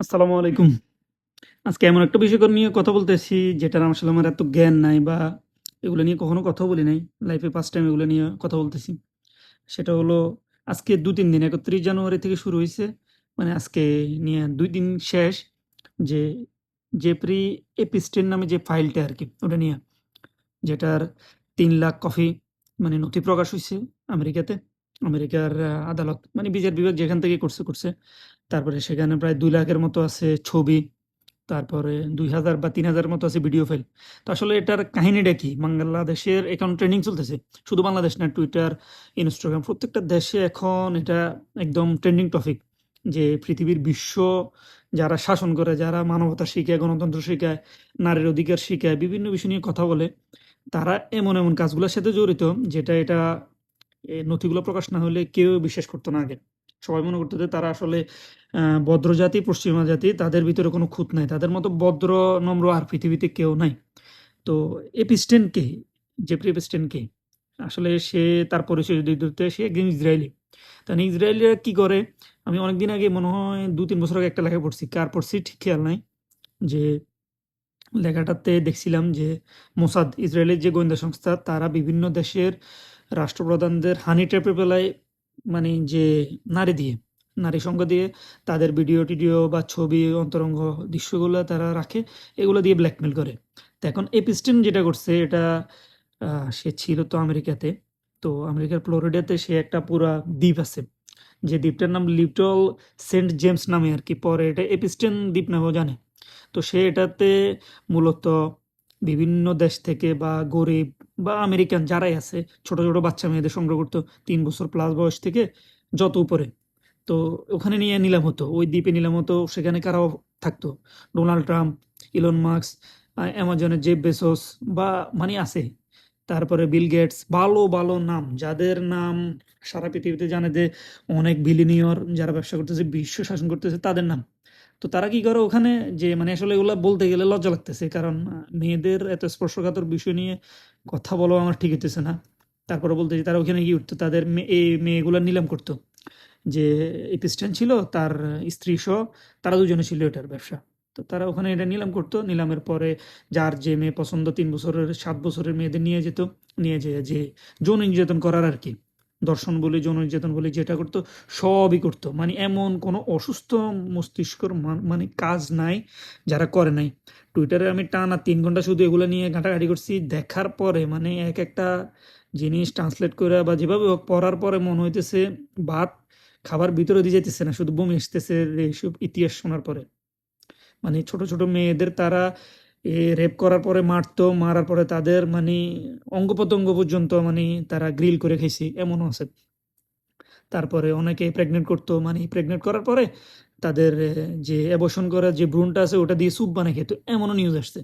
আসসালামু আলাইকুম। আজকে এমন একটা বিষয় নিয়ে কথা বলতেছি, যেটার আসলে আমার এত জ্ঞান নাই বা এগুলো নিয়ে কখনো কথা বলি নাই। লাইফে ফার্স্ট টাইম এগুলো নিয়ে কথা বলতেছি। সেটা হলো, আজকে ২-৩ দিন ৩১ জানুয়ারি থেকে শুরু হয়েছে মানে আজকে নিয়ে দুই দিন শেষ যে জেফ্রি এপিস্টেন নামে যে ফাইলটা আর কি ওটা নিয়ে, যেটার তিন লাখ কপি মানে নথি প্রকাশ হয়েছে আমেরিকাতে। আমেরিকার আদালত মানে বিচার বিভাগ যেখান থেকে করছে, করছে। তারপরে সেখানে প্রায় দুই লাখের মতো আছে ছবি। তারপরে ২,০০০ বা তিন হাজার মতো আছে ভিডিও ফাইল। তো আসলে এটার কাহিনীটা কি? বাংলাদেশের এখন ট্রেন্ডিং চলতেছে। শুধু বাংলাদেশ না টুইটার ইনস্টাগ্রাম প্রত্যেকটা দেশে এখন এটা একদম ট্রেন্ডিং টপিক। যে পৃথিবীর বিশ্ব যারা শাসন করে, যারা মানবতা শিখায়, গণতন্ত্র শিখায়, নারীর অধিকার শিখায়, বিভিন্ন বিষয় নিয়ে কথা বলে, তারা এমন, এমন কাজগুলোর সাথে জড়িত যেটা এটা এ নথিগুলো প্রকাশ না হলে কেউ বিশ্বাস করত না আগে। সবাই মনে করতো যে তারা আসলে ভদ্র জাতি, পশ্চিমা জাতি তাদের ভিতরে কোনো খুঁত নাই। তাদের মতো ভদ্র, নম্র আর পৃথিবীতে কেউ নাই। তো এপিস্টেন কে? জেফ্রি এপিস্টেন কে? আসলে সে তার পরিচয় যদি দিতে সে একজন ইসরায়েলি। তাহলে ইসরায়েলিরা কি করে? আমি অনেকদিন আগে মনে হয় ২-৩ বছর আগে একটা লেখা পড়ছি। কার পড়ছি ঠিক খেয়াল নাই। যে লেখাটাতে দেখছিলাম যে মোসাদ ইসরায়েলের যে গোয়েন্দা সংস্থা তারা বিভিন্ন দেশের রাষ্ট্রপ্রধানদের হানি ট্র্যাপে ফেলায় মানে যে নারী দিয়ে, নারী সঙ্গ দিয়ে তাদের ভিডিও-টিডিও বা ছবি, অন্তরঙ্গ দৃশ্যগুলো তারা রাখে। এগুলো দিয়ে ব্ল্যাকমেল করে। তো এখন এপিস্টেন যেটা করছে এটা সে ছিল তো আমেরিকাতে। তো আমেরিকার ফ্লোরিডাতে সে একটা পুরা দ্বীপ আছে। যে দ্বীপটার নাম লিটল সেন্ট জেমস নামে আর কি পরে এটা এপিস্টেন দ্বীপ নামেও জানে। তো সে এটাতে মূলত বিভিন্ন দেশ থেকে বা গরিব বা আমেরিকান যারাই আছে ছোট, ছোট বাচ্চা মেয়েদের সংগ্রহ করতো তিন বছর প্লাস বয়স থেকে যত উপরে। তো ওখানে নিয়ে নিলাম হতো। ওই দ্বীপে নিলাম হতো। সেখানে কারাও থাকতো। ডোনাল্ড ট্রাম্প, ইলন মাস্ক, আ অ্যামাজনের জেফ বেজোস বা মানে আছে। তারপরে বিল গেটস ভালো, ভালো নাম যাদের নাম সারা পৃথিবীতে জানে যে অনেক বিলিনিয়র যারা ব্যবসা করতেছে, বিশ্ব শাসন করতেছে তাদের নাম। তো তারা কি করে ওখানে যে মানে আসলে এগুলা বলতে গেলে লজ্জা লাগতেছে। কারণ মেয়েদের এত স্পর্শকাতর বিষয় নিয়ে কথা বলাও আমার ঠিক হইতেছে না। তারপরে বলতেছি তারা ওখানে গিয়ে উঠতো, তাদের এই মেয়েগুলো নিলাম করতো যে এপিস্টেন ছিল, তার স্ত্রীসহ তারা দুজনে ছিল এটার ব্যবসা। তো তারা ওখানে এটা নিলাম করতো নিলামের পরে যার যে মেয়ে পছন্দ, তিন বছরের, সাত বছরের মেয়েদের নিয়ে যেত। নিয়ে যেয়ে যে যৌন নির্যাতন করার আরকি। ধর্ষণ বলি, যৌন নির্যাতন বলি যেটা করতো সবই করতো মানে এমন কোনো অসুস্থ মস্তিষ্কর মান কাজ নাই যারা করে নাই। টুইটারে আমি টানা তিন ঘণ্টা শুধু এগুলো নিয়ে ঘাটাঘাটি করছি। দেখার পরে মানে এক একটা জিনিস ট্রান্সলেট কইরা বা যেভাবে হোক পড়ার পরে মনে হইতেছে ভাত খাবার ভিতরে দিয়ে যাইতেছে না। শুধু বমি আসতেছে এইসব ইতিহাস শোনার পরে। মানে ছোট, ছোট মেয়েদের তারা এ রেপ করার পরে মারতো। মারার পরে তাদের মানে অঙ্গ-প্রত্যঙ্গ পর্যন্ত মানে তারা গ্রিল করে খাইছে এমনও আছে। তারপরে অনেকে প্রেগনেন্ট করতো মানে প্রেগনেন্ট করার পরে তাদের যে অ্যাবর্শন করার যে ভ্রূণটা আছে ওটা দিয়ে স্যুপ বানায় খেত। এমনও নিউজ আসছে।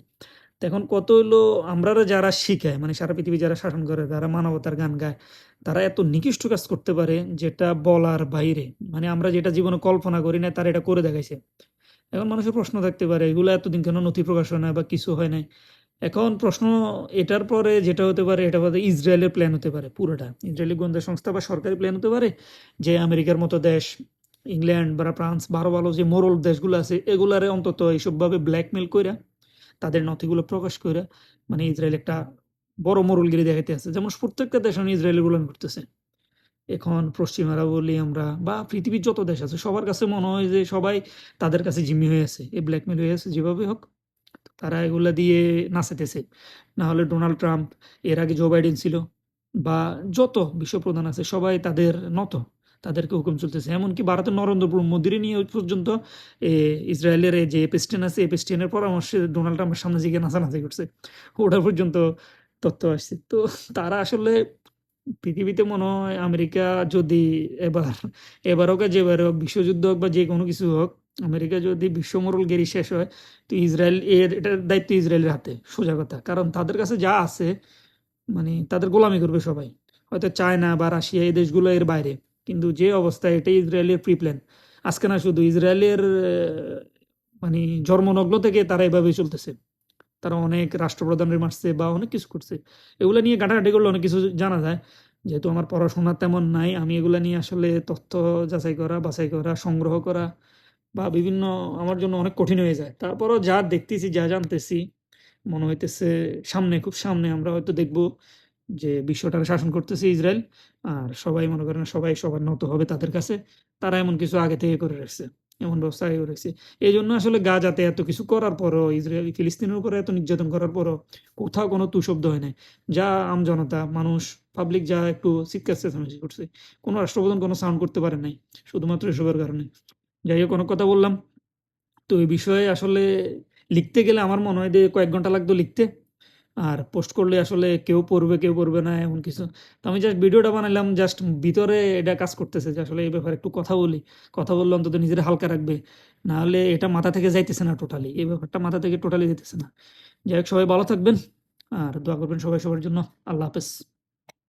তো এখন কত হইল আমরারা যারা শিখায় মানে সারা পৃথিবী যারা শাসন করে, যারা মানবতার গান গায়, তারা এত নিকৃষ্ট কাজ করতে পারে যেটা বলার বাইরে। মানে আমরা যেটা জীবনে কল্পনা করি না তারা এটা করে দেখাইছে। এখন মানুষের প্রশ্ন থাকতে পারে এগুলা এতদিন কেন নথি প্রকাশ হয় নাই বা কিছু হয় নাই। এখন প্রশ্ন এটার পরে যেটা হতে পারে এটা হতে ইসরায়েলের প্ল্যান হতে পারে পুরোটা। ইসরায়েলি গোয়েন্দা সংস্থা বা সরকারি প্ল্যান হতে পারে যে আমেরিকার মতো দেশ, ইংল্যান্ড বা ফ্রান্স ভালো, ভালো যে মোরল দেশগুলো আছে এগুলারে অন্তত এইসবভাবে ব্ল্যাকমেল কইরা তাদের নথিগুলো প্রকাশ কইরা মানে ইসরায়েল একটা বড় মোরলগিরি দেখাইতে আছে। যেমন প্রত্যেকটা দেশ ইসরায়েলের গোলামি করতেছে। এখন পশ্চিমারা বলি আমরা বা পৃথিবীর যত দেশ আছে সবার কাছে মনে হয় যে সবাই তাদের কাছে জিম্মি হয়ে আছে। এই ব্ল্যাকমেল হয়ে আছে যেভাবে হোক তারা এগুলা দিয়ে নাচাইতেছে। না হলে ডোনাল্ড ট্রাম্প, এর আগে জো বাইডেন ছিল বা যত বিশ্বপ্রধান আছে সবাই তাদের নত। তাদেরকে হুকুম চলতেছে। এমনকি ভারতের নরেন্দ্র মোদিরে নিয়ে ওই পর্যন্ত ইসরায়েলের এই যে এপিস্টেন আছে এপিস্টেনের পরামর্শে ডোনাল্ড ট্রাম্পের সামনে যেয়ে নাচানাচি করছে। ওটা পর্যন্ত তথ্য আসছে। তো তারা আসলে পৃথিবীতে মনে হয় আমেরিকা যদি এবার, এবার হোক যেবারে হোক বিশ্বযুদ্ধ হোক বা যেকোনো কিছু হোক, আমেরিকা যদি বিশ্ব মোড়লগিরি শেষ হয় তো ইসরায়েল এর এটার দায়িত্ব ইসরায়েলের হাতে সোজা কথা। কারণ তাদের কাছে যা আছে মানে তাদের গোলামি করবে সবাই। হয়তো চায়না বা রাশিয়া এই দেশগুলো এর বাইরে। কিন্তু যে অবস্থা এটাই ইসরায়েলের প্রি প্ল্যান। আজকে না শুধু ইসরায়েলের মানে জন্মলগ্ন থেকে তারা এভাবেই চলতেছে। তারা অনেক রাষ্ট্রপ্রধানের মারছে বা অনেক কিছু করছে। এগুলো নিয়ে ঘাটাঘাটি করলে অনেক কিছু জানা যায়। যেহেতু আমার পড়াশোনা তেমন নাই আমি এগুলা নিয়ে আসলে তথ্য যাচাই করা, বাছাই করা, সংগ্রহ করা বা বিভিন্ন আমার জন্য অনেক কঠিন হয়ে যায়। তারপরও যা দেখতেছি, যা জানতেছি মনে হইতেছে সামনে খুব সামনে আমরা হয়তো দেখব যে বিশ্বটাকে শাসন করতেছে ইসরায়েল। আর সবাই মনে করেন সবাই সবার নত হবে তাদের কাছে। তারা এমন কিছু আগে থেকে করে রাখছে। এমন ব্যবস্থা হয়ে করে রাখছে। এজন্য আসলে গাজাতে এত কিছু করার পরও ইসরায়েল ফিলিস্তিনের উপরে এত নির্যাতন করার পরও কোথাও কোনো তুশব্দ হয় নাই। যা আমজনতা, মানুষ, পাবলিক যা একটু চিৎকার চেঁচামেচি করছে। কোনো রাষ্ট্রপ্রধান কোনো সাউন্ড করতে পারে নাই। শুধুমাত্র এসবের কারণে। যাই হোক অনেক কথা বললাম। তো এই বিষয়ে আসলে লিখতে গেলে আমার মনে হয় যে কয়েক ঘণ্টা লাগতো লিখতে। আর পোস্ট করলে আসলে কেউ পড়বে, কেউ পড়বে না এমন কিছু। তো আমি জাস্ট ভিডিওটা বানাইলাম জাস্ট ভিতরে এটা কাজ করতেছে যে আসলে এই ব্যাপারে একটু কথা বলি। কথা বললে অন্তত নিজের হালকা রাখবে। না হলে এটা মাথা থেকে যাইতেছে না টোটালি। এই ব্যাপারটা মাথা থেকে টোটালি যেতেছে না। যাই হোক সবাই ভালো থাকবেন। আর দোয়া করবেন সবাই সবার জন্য। আল্লাহ হাফেজ।